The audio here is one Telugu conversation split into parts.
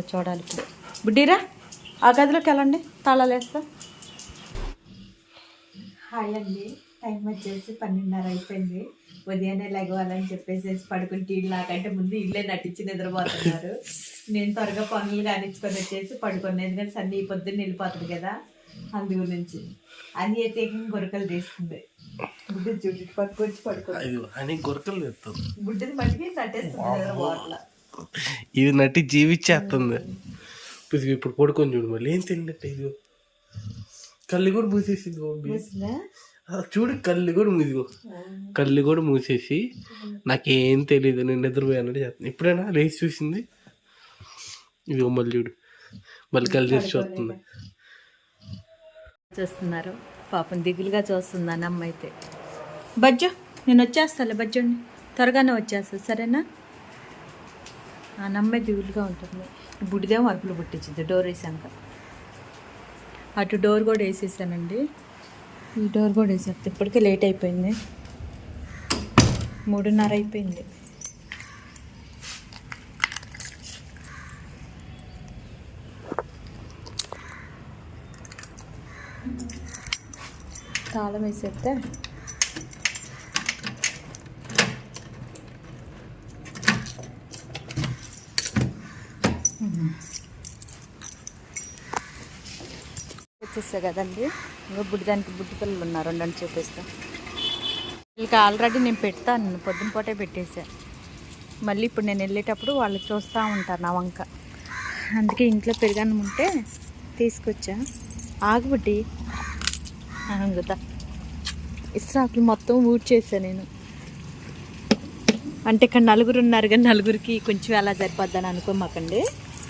చేస్తారో చూడాలి ఇప్పుడు బుడ్డీరా ఆ గదిలోకి వెళ్ళండి. తాళాలు వేస్తా. హాయ్ అండి. టైం వచ్చేసి పన్నెండున్నర అయిపోయింది. ఉదయాన్నే లెగవాలని చెప్పేసి పడుకుని టీవీ నాకంటే ముందు ఇల్లే నటించి నిద్రపోతున్నారు. నేను త్వరగా పనులు కానిచ్చుకొని వచ్చేసి పడుకున్నాను. ఎందుకంటే సన్నీ ఈ పొద్దున్న వెళ్ళిపోతుంది కదా అందు గురించి. అని అయితే గొరకలు తీస్తుంది. బుడ్డి చూడు పట్టుకొచ్చి పడుకో అని గొరకలు తెస్తుంది బుడ్డిది మట్టికి నటేస్తుంది నిద్రపోవట్ల ఇది నటి జీవిచ్చేస్తుంది ఇదిగో ఇప్పుడు పడుకొని చూడు మళ్ళీ. ఏం తెలియనట్టు ఇదిగో? కళ్ళు కూడా మూసేసింది చూడు కళ్ళు కూడా మూసిగో కళ్ళు కూడా మూసేసి నాకేం తెలియదు నేను నిద్రపోయానని చెప్తాను ఇప్పుడైనా? లేచి చూసింది? ఇదిగో మళ్ళీ చూడు. మళ్ళీ కళ్ళు తెరిచి చూస్తుంది. చూస్తున్నారు. పాపం దిగులుగా చూస్తుంది అని అమ్మ అయితే. బజ్జో నేను వచ్చేస్తాలే బజ్జోండి త్వరగానే వచ్చేస్తా సరేనా? నమ్మే దిగులుగా ఉంటుంది. బుడిదే అరుపులు పుట్టించింది డోర్ వేసాక. అటు డోర్ కూడా వేసేసానండి. ఈ డోర్ కూడా వేసేస్తే ఇప్పటికే లేట్ అయిపోయింది. మూడున్నర అయిపోయింది. తాళం వేసేస్తే వచ్చేసా కదండి. ఇంకా బుడ్డిదానికి బుడ్డి పిల్లలు ఉన్నారు. రెండని చూపిస్తా. వీళ్ళకి ఆల్రెడీ నేను పెడతాను నేను పొద్దున పూటే పెట్టేసా. మళ్ళీ ఇప్పుడు నేను వెళ్ళేటప్పుడు వాళ్ళు చూస్తూ ఉంటారు నా వంక. అందుకే ఇంట్లో పెరిగాను ఉంటే తీసుకొచ్చా. ఆగుబుడ్డి అంగుతా ఇస్రాకులు మొత్తం ఊడ్చేసా నేను. అంటే ఇక్కడ నలుగురు ఉన్నారు కానీ నలుగురికి కొంచెం ఎలా సరిపోద్దని అనుకోమాకండి.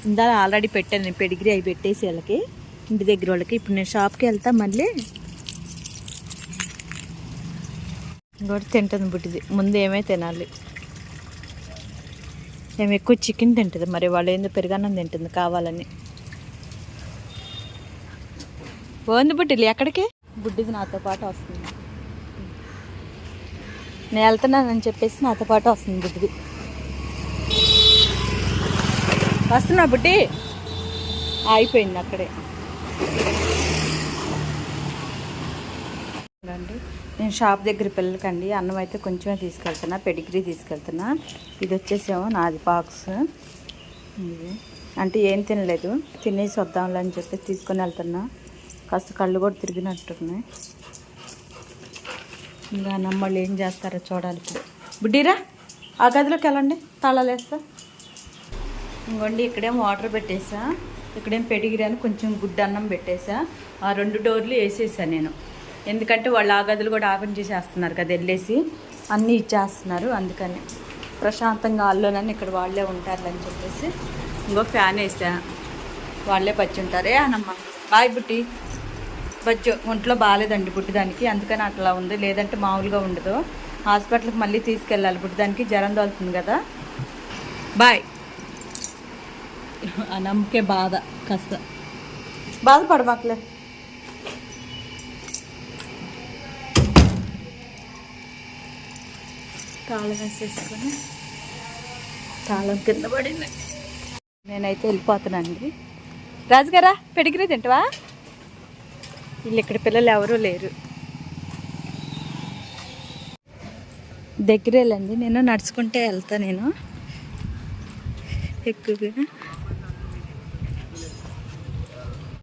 ఇందా ఆల్రెడీ పెట్టాను నేను పెడిగ్రీ అవి పెట్టేసి వాళ్ళకి. ఇంటి దగ్గర వాళ్ళకి. ఇప్పుడు నేను షాప్కి వెళ్తా మళ్ళీ ఇంకోటి తింటుంది బుట్టిది ముందు ఏమే తినాలి? మేము ఎక్కువ చికెన్ తింటుంది మరి వాళ్ళు ఏందో పెరుగన్నం తింటుంది కావాలని. పోంది బుట్టిలు ఎక్కడికి? బుడ్డిది నాతో పాటు వస్తుంది. నేను వెళ్తున్నానని చెప్పేసి నాతో పాటు వస్తుంది బుడ్డిది. వస్తున్నా బుడ్డి. ఆగిపోయింది అక్కడే. అండి. నేను షాప్ దగ్గర పిల్లలకండి అన్నం అయితే కొంచెమే తీసుకెళ్తున్నా పెడిగ్రీ తీసుకెళ్తున్నా. ఇది వచ్చేసేమో నాది బాక్స్ ఇది. అంటే ఏం తినలేదు. తినేసి వద్దాంలే అని చెప్పి తీసుకొని వెళ్తున్నా. కాస్త కళ్ళు కూడా తిరిగినట్టున్నాయి. ఇంకా నమ్మళ్ళు ఏం చేస్తారో చూడాలి. ఇప్పుడు బుడ్డీరా ఆ గదిలోకి వెళ్ళండి. తాళాలు వేస్తా ఇంకోండి ఇక్కడేం వాటర్ పెట్టేసా. ఇక్కడేం పెడిగిరి అని కొంచెం గుడ్డ అన్నం పెట్టేసా. ఆ రెండు డోర్లు వేసేసా నేను. ఎందుకంటే వాళ్ళు ఆ గదులు కూడా ఓపెన్ చేసేస్తున్నారు కదా వెళ్ళేసి. అన్నీ ఇచ్చేస్తున్నారు అందుకని. ప్రశాంతంగా వాళ్ళలోనని ఇక్కడ వాళ్ళే ఉంటారులని చెప్పేసి. ఇంకో ఫ్యాన్ వేసా. వాళ్ళే పచ్చి ఉంటారే అనమ్మ. బాయ్ బుట్టి. బజ్జు ఒంట్లో బాగాలేదండి బుట్టిదానికి. అందుకని అట్లా ఉంది. లేదంటే మామూలుగా ఉండదు. హాస్పిటల్కి మళ్ళీ తీసుకెళ్ళాలి. బుట్టిదానికి జ్వరం తోలుతుంది కదా. బాయ్. నమ్మకే బాధ కాస్త బాధపడమాకలే తాళం వేసేసుకొని తాళం కింద పడింది నేనైతే వెళ్ళిపోతానండి రాజుగారా పెడిగిరి తింటావా వీళ్ళు ఇక్కడ పిల్లలు ఎవరూ లేరు దగ్గరేలండి నేను నడుచుకుంటే వెళ్తా నేను ఎక్కువగా